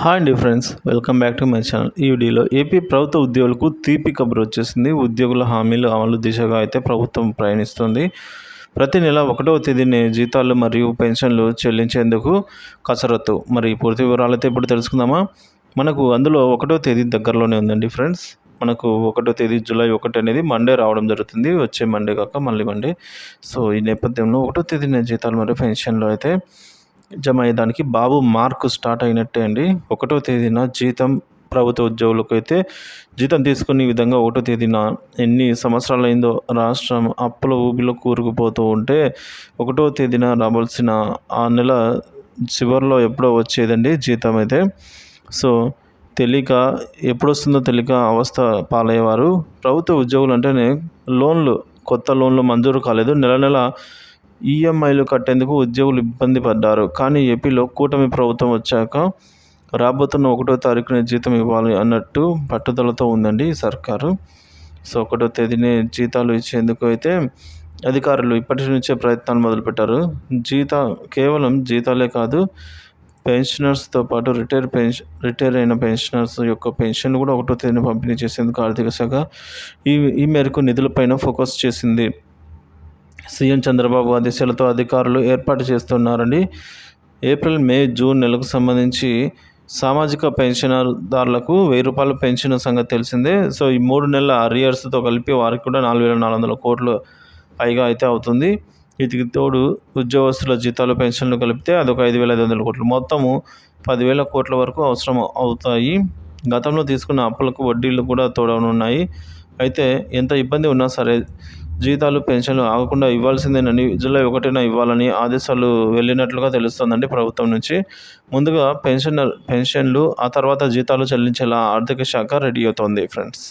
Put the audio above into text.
Hi అండి friends welcome back to my channel ఈ వీడియోలో ఏపీ ప్రభుత్వ ఉద్యోగులకు తీపి కబురు వచ్చేసింది. ఉద్యోగుల హామీలు అమలు దిశగా అయితే ప్రభుత్వం ప్రయాణిస్తుంది. ప్రతి నెల ఒకటవ తేదీని జీతాలు మరియు పెన్షన్లు చెల్లించేందుకు కసరత్తు. మరి పూర్తి వివరాలు అయితే ఇప్పుడు తెలుసుకుందామా? మనకు అందులో ఒకటో తేదీ దగ్గరలోనే ఉందండి ఫ్రెండ్స్ మనకు ఒకటో తేదీ జూలై ఒకటి అనేది మండే రావడం జరుగుతుంది. వచ్చే మండే కాక మళ్ళీ మండే సో ఈ నేపథ్యంలో ఒకటో తేదీన జీతాలు మరియు పెన్షన్లు అయితే జమ అయ్యేదానికి బాబు మార్కు స్టార్ట్ అయినట్టే అండి. ఒకటో తేదీన జీతం ప్రభుత్వ ఉద్యోగులకు అయితే జీతం తీసుకునే విధంగా ఒకటో తేదీన ఎన్ని సంవత్సరాలు అయిందో రాష్ట్రం అప్పుల ఊబిలో కూరుకుపోతూ ఉంటే ఒకటో తేదీన రావాల్సిన ఆ నెల చివరిలో ఎప్పుడో వచ్చేదండి జీతం అయితే. సో తెలియక ఎప్పుడు వస్తుందో తెలియక అవస్థ పాలయ్యేవారు. ప్రభుత్వ ఉద్యోగులు అంటేనే లోన్లు కొత్త లోన్లు మంజూరు కాలేదు. నెల నెల ఈఎంఐలు కట్టేందుకు ఉద్యోగులు ఇబ్బంది పడ్డారు. కానీ ఏపీలో కూటమి ప్రభుత్వం వచ్చాక రాబోతున్న ఒకటో తారీఖున జీతం ఇవ్వాలి అన్నట్టు పట్టుదలతో ఉందండి సర్కారు. సో ఒకటో తేదీనే జీతాలు ఇచ్చేందుకు అయితే అధికారులు ఇప్పటి నుంచే ప్రయత్నాలు మొదలుపెట్టారు. జీత కేవలం జీతాలే కాదు పెన్షనర్స్తో పాటు రిటైర్ పెన్షన్ రిటైర్ అయిన పెన్షనర్స్ యొక్క పెన్షన్ కూడా ఒకటో తేదీన పంపిణీ చేసేందుకు ఆర్థిక శాఖ ఈ ఈ మేరకు నిధులపైన ఫోకస్ చేసింది. సీఎం చంద్రబాబు ఆదేశాలతో అధికారులు ఏర్పాటు చేస్తున్నారండి ఏప్రిల్ మే జూన్ నెలకు సంబంధించి సామాజిక పెన్షనర్దారులకు వెయ్యి రూపాయల పెన్షన్ సంగతి తెలిసిందే. సో ఈ మూడు నెలల అరియర్స్తో కలిపి వారికి కూడా నాలుగు వేల నాలుగు వందల కోట్లు పైగా అయితే అవుతుంది. వీటికి తోడు ఉద్యోగస్తుల జీతాలు పెన్షన్లు కలిపితే అదొక ఐదు వేల ఐదు వందల కోట్లు. మొత్తము పదివేల కోట్ల వరకు అవసరం అవుతాయి. గతంలో తీసుకున్న అప్పులకు వడ్డీలు కూడా తోడనున్నాయి. అయితే ఎంత ఇబ్బంది ఉన్నా సరే జీతాలు పెన్షన్లు ఆగకుండా ఇవ్వాల్సిందేనని జూలై ఒకటిన ఇవ్వాలని ఆదేశాలు వెళ్ళినట్లుగా తెలుస్తోందండి ప్రభుత్వం నుంచి. ముందుగా పెన్షన్ పెన్షన్లు ఆ తర్వాత జీతాలు చెల్లించేలా ఆర్థిక శాఖ రెడీ అవుతోంది ఫ్రెండ్స్.